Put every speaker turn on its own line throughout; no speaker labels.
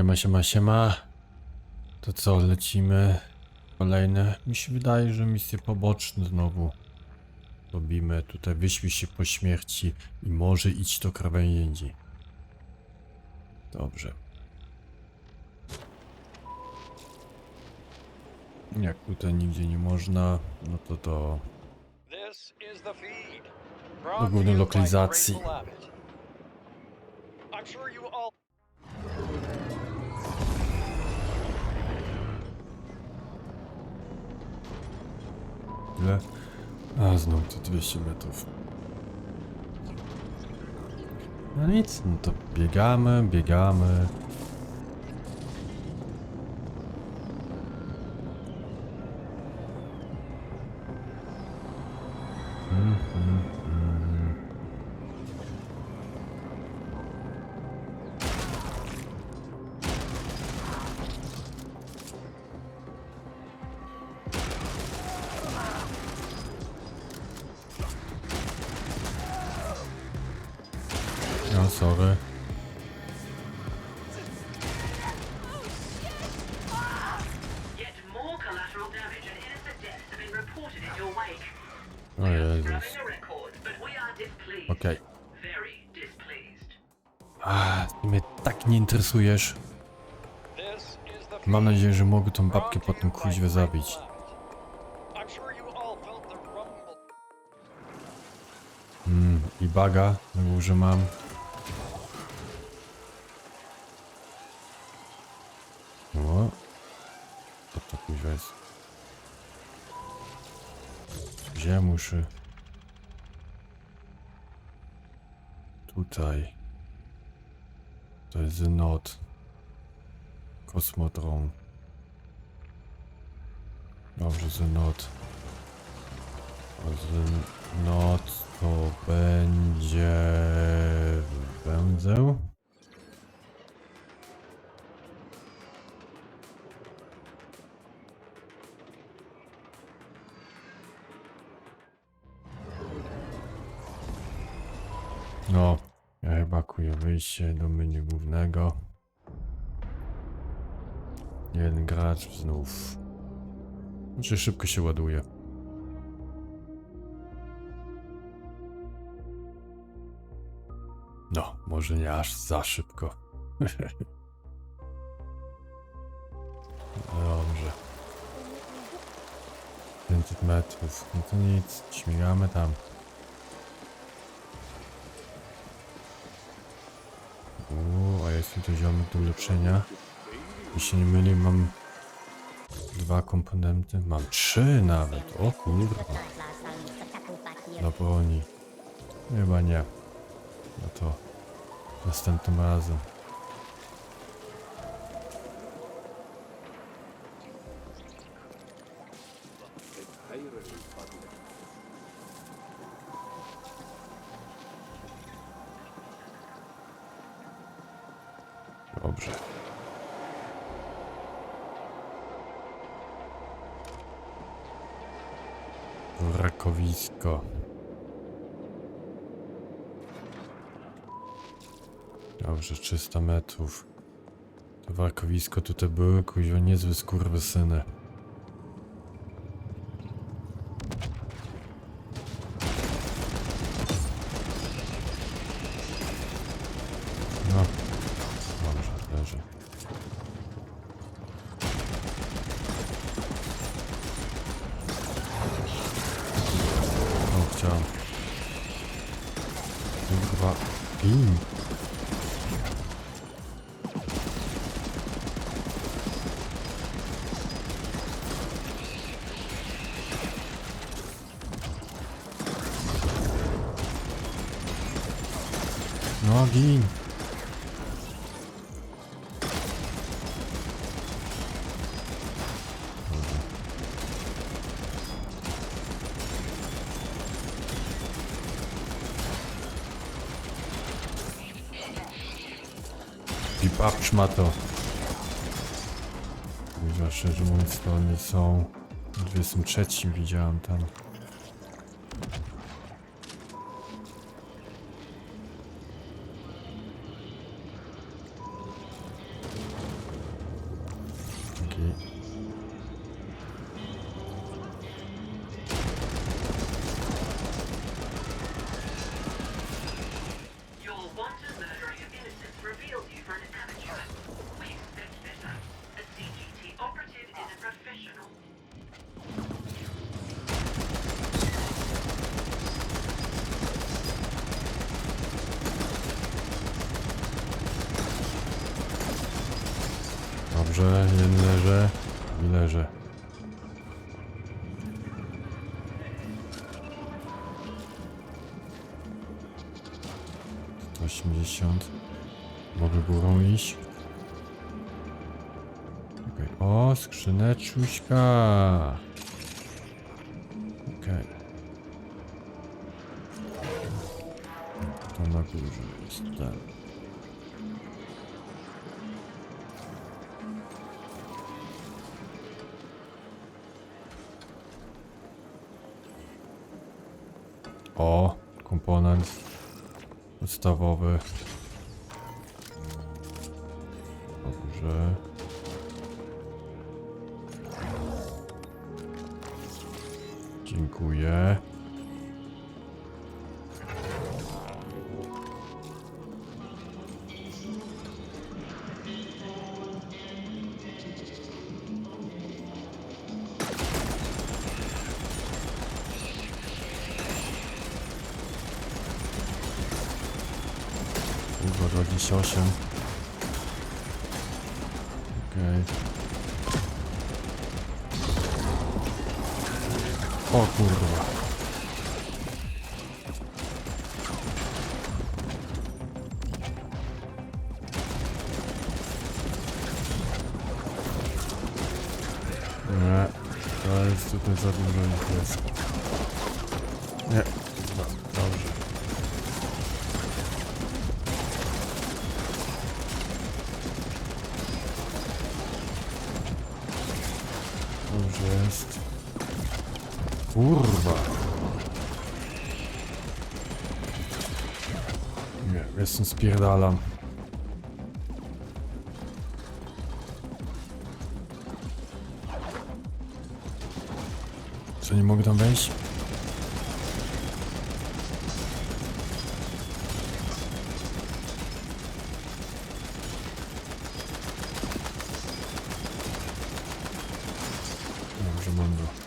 Siema, siema, siema. To co, lecimy? Kolejne. Mi się wydaje, że misje poboczne znowu robimy. Tutaj wyśpij się po śmierci i może idź do krawędzi. Dobrze. Jak tutaj nigdzie nie można, no to to... Do głównej lokalizacji.
I'm sure you
Ile? A, znowu to 200 metrów. No nic, no to biegamy, biegamy.
Wake.
O Jezus. Okej.
Very displeased.
A, ty mnie tak nie interesujesz. Mam nadzieję, że mogę tą babkę po tym
Grateful
zabić. Mm, i baga na górze mam. O. Co to kuźwa muszę? Tutaj. To jest Zenot. Kosmodrom. Dobrze, Zenot. Zenot to będzie... Węzeł? No, ja chyba kuję wyjście do menu głównego. Jeden gracz znów. Znaczy szybko się ładuje. No, może nie aż za szybko. Dobrze. 500 metrów. No to nic, śmigamy tam. Jest tu ziomek do ulepszenia. Jeśli nie myli, mam dwa komponenty. Mam trzy nawet. O kurwa. Do broni. Chyba nie. No to następnym razem. Rakowisko. Dobrze, 300 metrów. To warkowisko tutaj były, kuźwa, niezłe skurwysyny. No. Dobrze, leży. O, chciałem. Kurwa. Pin. Keep up, szmato. Kuźwa, szczerze mówiąc, to oni są... w 23 widziałem tam. Dobrze, jeden leży i. To 80. Mogę górą iść. Okej. O, skrzyneczuśka. Okej. To na górze jest ten. O, komponent podstawowy. 38. Okej. Okay. O kurwa. Nie, to jest tutaj za dużo ich jest. Nie, Kurwa. Nie, jestem spierdalam. Co, nie mogę tam wejść? Dobrze, mądro.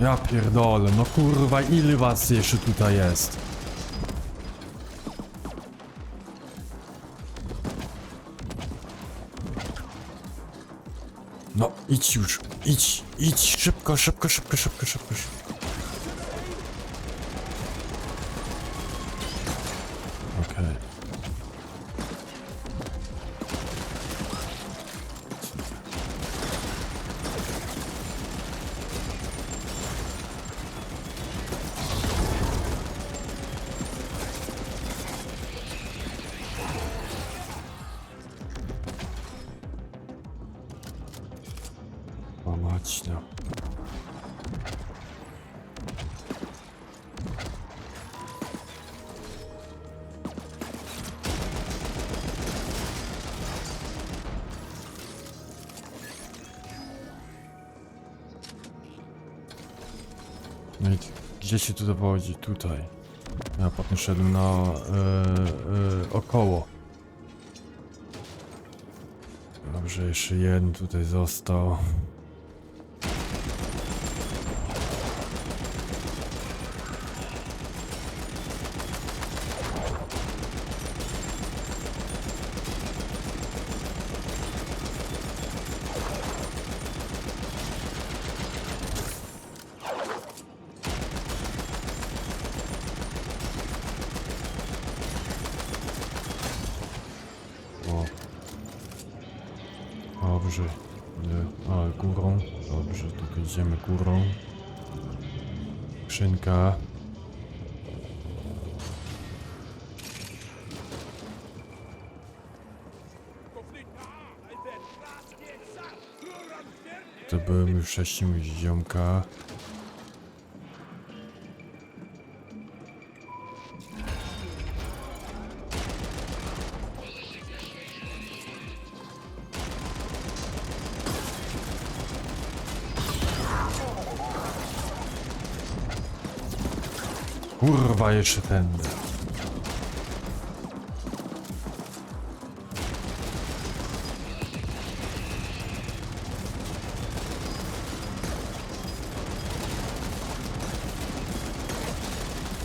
Ja pierdolę, no kurwa, ile was jeszcze tutaj jest? No, idź już, idź, idź, szybko, szybko, szybko, szybko, szybko, szybko. Mać, no. I gdzie się tu dowodzi? Tutaj. Ja potem szedłem na e, e, około. Dobrze, jeszcze jeden tutaj został. Dobrze. Nie. A, górą. Dobrze, tylko idziemy górą. Skrzynka. To byłem już wcześniej ziomka. Kurwa, jeszcze ten.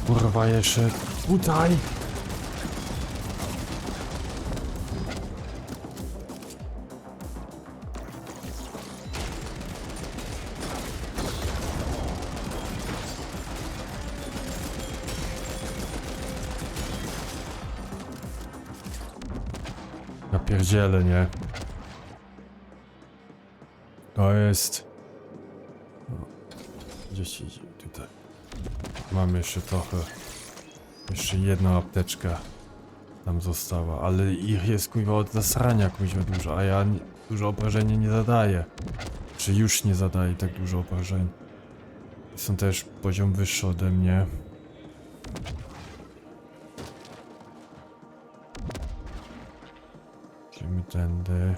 Kurwa, jeszcze tutaj. Ja pierdzielę, nie? To jest... O, Gdzieś idzie tutaj. Mam jeszcze trochę. Jeszcze jedna apteczka tam została, ale ich jest kuźwa od zasrania kuźwa dużo, a ja dużo obrażenia nie zadaję. Czy już nie zadaję tak dużo obrażeń. Są też poziom wyższy ode mnie. Tędy.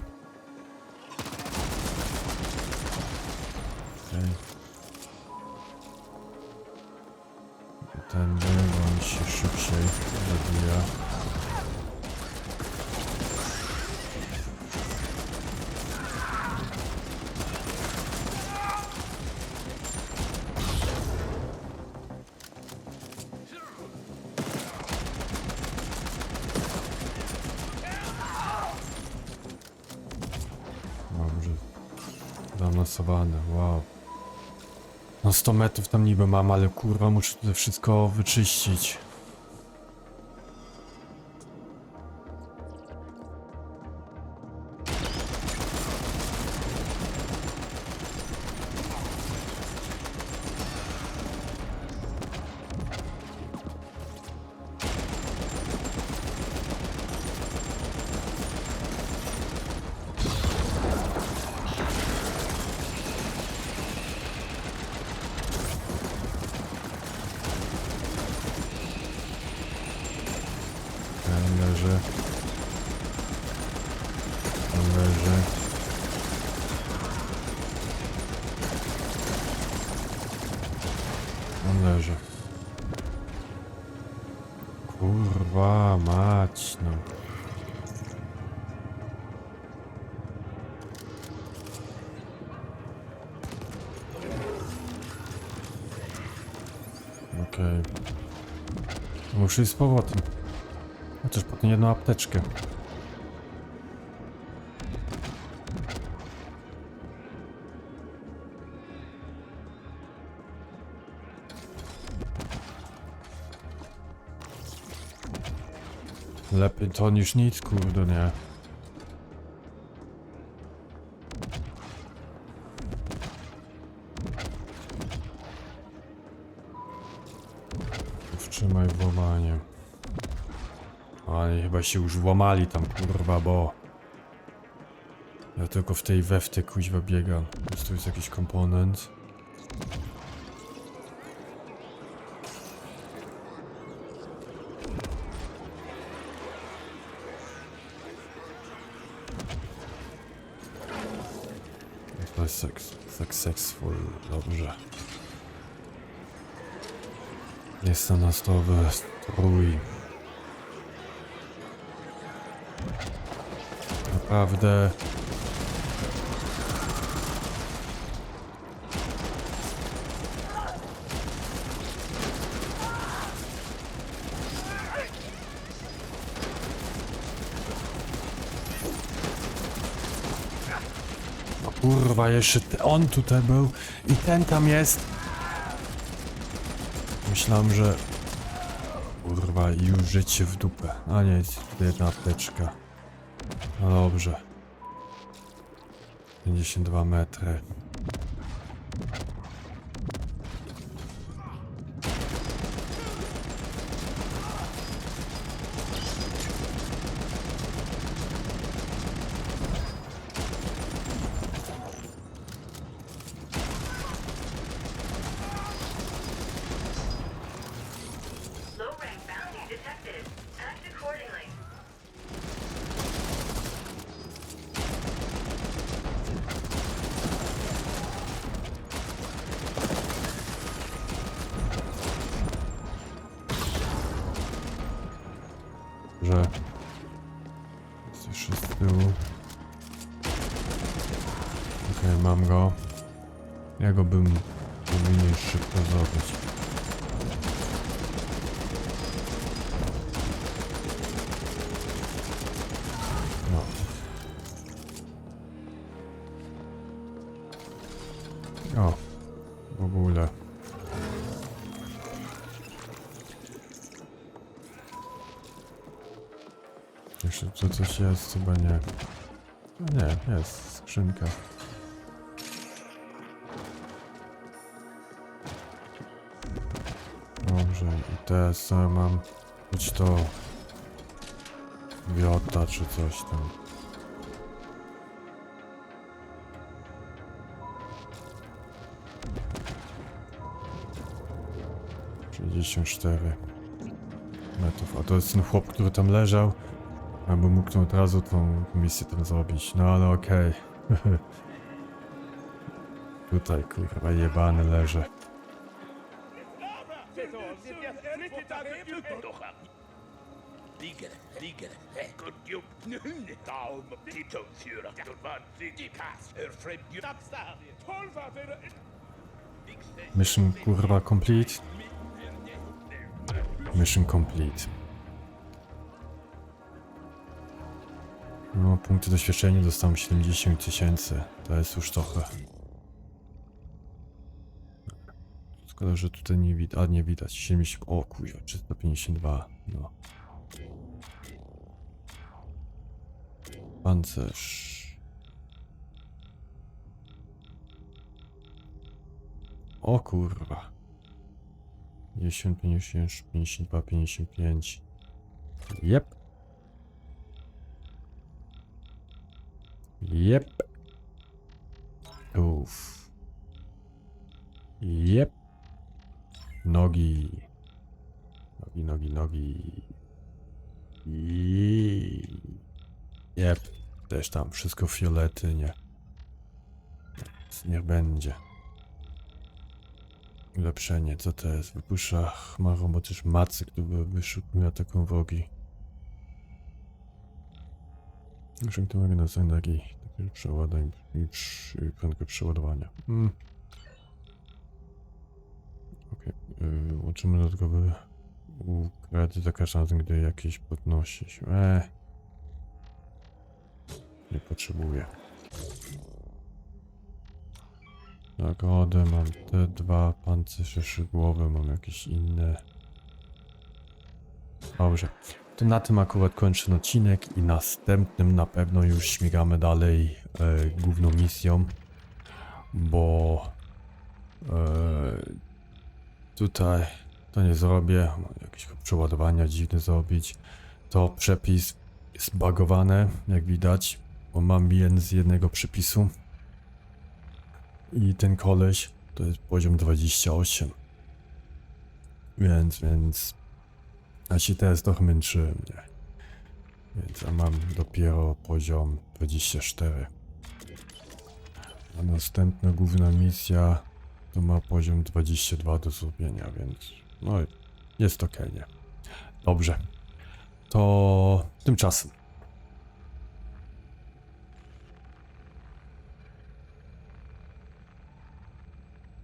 Okej. Tędy, bo on się szybciej zabija. No 100 metrów tam niby mam, ale kurwa muszę tutaj wszystko wyczyścić. Leży. On leży. Kurwa mać, no. Okej. Muszę iść z powrotem. Chociaż potem jedną apteczkę. Lepiej to niż nic, kurde, nie. Wstrzymaj włamanie. Ale chyba się już włamali tam, kurwa, bo... Ja tylko w tej wewty kuźwa biegam. Jest tu jest jakiś komponent. Seks, successful, dobrze. Jest to nastowy strój. Naprawdę. Kurwa, jeszcze on tutaj był i ten tam jest. Myślałem, że... Kurwa, już życie w dupę. A nie, jest jedna apteczka. No dobrze. 52 metry. Ja go bym powinien szybko zdobyć. No. O, w ogóle. Jeszcze tu coś jest, chyba nie. No nie, jest skrzynka. Teraz co mam? Być to... Wiota czy coś tam. Sześćdziesiąt cztery metrów. A to jest ten chłop, który tam leżał. Albo mógł tu od razu tą misję tam zrobić. No ale okej. Tutaj kurwa jebany leży. Mission kurwa complete. Mission complete. No, punkty doświadczenia dostałem 70 tysięcy. To jest już trochę. Szkoda, że tutaj nie widać. A nie widać. 70. O kurwa, 352. No. Pancerz. O kurwa. 10, 50, 52, 55. Jep. Jep. Uff. Jep. Nogi. Nogi, nogi, nogi. Jep. Też tam wszystko fiolety, nie. Nic Nie będzie. Ulepszenie, co to jest? Wypuszcza chmarą, bo też macy, które wyszukują taką wogi. Osiągnięty na energii, takie przeładowań i przy- i prędkość przeładowania. Mm. Okej, okay. łączymy dodatkowy układy za każdym razem, gdy jakieś podnosi się. Eee. Nie potrzebuję. Nagrodę mam te dwa pancerze szygłowe, mam jakieś inne. Dobrze. To na tym akurat kończę odcinek i następnym na pewno już śmigamy dalej e, główną misją, bo e, tutaj to nie zrobię, mam jakieś przeładowania dziwne zrobić. To przepis jest bagowane, jak widać, bo mam jeden z jednego przepisu. I ten koleś to jest poziom 28. Więc, więc. A się teraz trochę męczyłem, nie? Więc ja mam dopiero poziom 24. A następna główna misja to ma poziom 22 do zrobienia, więc. No jest ok, nie? Dobrze. To tymczasem